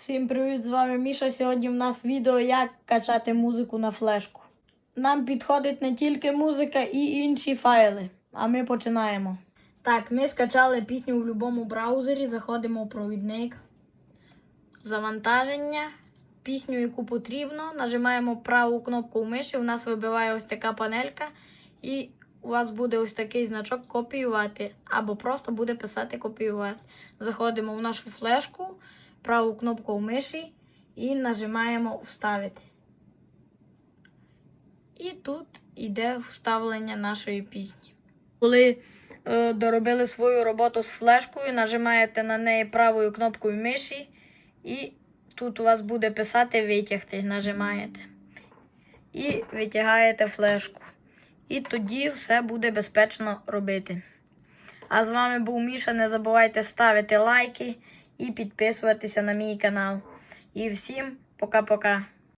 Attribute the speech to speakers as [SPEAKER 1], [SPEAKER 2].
[SPEAKER 1] Всім привіт, з вами Міша. Сьогодні в нас відео, як качати музику на флешку. Нам підходить не тільки музика і інші файли. А ми починаємо. Так, ми скачали пісню в будь-якому браузері, заходимо в провідник. Завантаження. Пісню, яку потрібно. Нажимаємо праву кнопку в миші. У нас вибиває ось така панелька. І у вас буде ось такий значок копіювати. Або просто буде писати копіювати. Заходимо в нашу флешку, праву кнопку миші і нажимаємо Вставити. І тут йде вставлення нашої пісні. Коли е, доробили свою роботу з флешкою, нажимаєте на неї правою кнопкою миші, і тут у вас буде писати витягти. Нажимаєте. І витягаєте флешку. І тоді все буде безпечно робити. А з вами був Міша. Не забувайте ставити лайки і підписуватися на мій канал. І всім пока-пока.